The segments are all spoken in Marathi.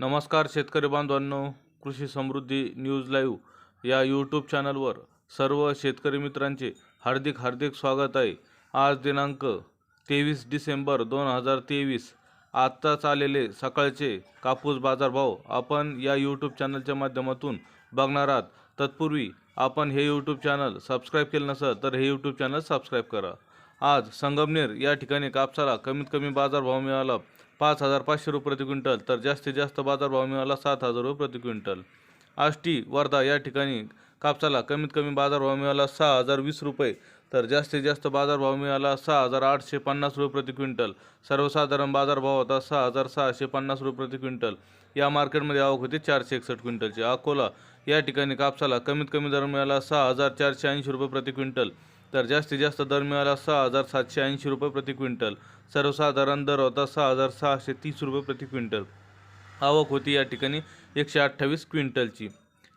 नमस्कार शेतकरी बांधवांनो कृषी समृद्धी न्यूज लाईव्ह या यूट्यूब चॅनलवर सर्व शेतकरी मित्रांचे हार्दिक हार्दिक स्वागत आहे. आज दिनांक तेवीस डिसेंबर दोन हजार तेवीस. आत्ताच आलेले सकाळचे कापूस बाजारभाव आपण या यूट्यूब चॅनलच्या माध्यमातून बघणार आहात. तत्पूर्वी आपण हे यूट्यूब चॅनल सबस्क्राईब केलं नसेल तर हे यूट्यूब चॅनल सबस्क्राईब करा. आज संगमनेर या ठिकाणी कापसाला कमीत कमी बाजारभाव मिळाला पाच हजार पाचशे रुपये प्रति क्विंटल तर जास्तीत जास्त बाजारभाव मिळाला सात हजार रुपये प्रति क्विंटल. आष्टी वर्धा या ठिकाणी कापसाला कमीत कमी बाजारभाव मिळाला सहा हजार वीस रुपये तर जास्तीत जास्त बाजारभाव मिळाला सहा हजार आठशे पन्नास रुपये प्रति क्विंटल. सर्वसाधारण बाजारभाव होता सहा हजार सहाशे पन्नास रुपये प्रति क्विंटल. या मार्केटमध्ये आवक होती चारशे एकसष्ट क्विंटलची. अकोला या ठिकाणी कापसाला कमीत कमी दर मिळाला सहा हजार चारशे ऐंशी रुपये प्रति क्विंटल. तर जास्तीत जास्त दर मिळाला सहा हजार सातशे ऐंशी रुपये प्रति क्विंटल. सर्वसाधारण दर होता सहा हजार सहाशे तीस रुपये प्रति क्विंटल. आवक होती या ठिकाणी एकशे अठ्ठावीस क्विंटलची.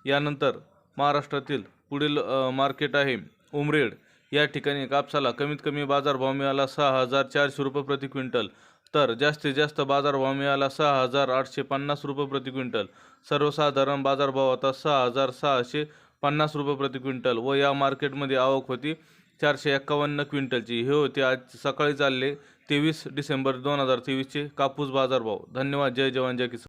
यानंतर महाराष्ट्रातील पुढील मार्केट आहे उमरेड. या ठिकाणी कापसाला कमीत कमी बाजारभाव मिळाला सहा हजार चारशे रुपये प्रति क्विंटल. तर जास्तीत जास्त बाजारभाव मिळाला सहा हजार आठशे पन्नास रुपये प्रति क्विंटल. सर्वसाधारण बाजारभाव होता सहा हजार सहाशे पन्नास रुपये प्रति क्विंटल व या मार्केटमध्ये आवक होती चारशे एक्कावन्न क्विंटलची. हे होते आज सकाळी चालले तेवीस डिसेंबर दोन हजार तेवीसचे कापूस बाजारभाव. धन्यवाद. जय जवान जय किसान.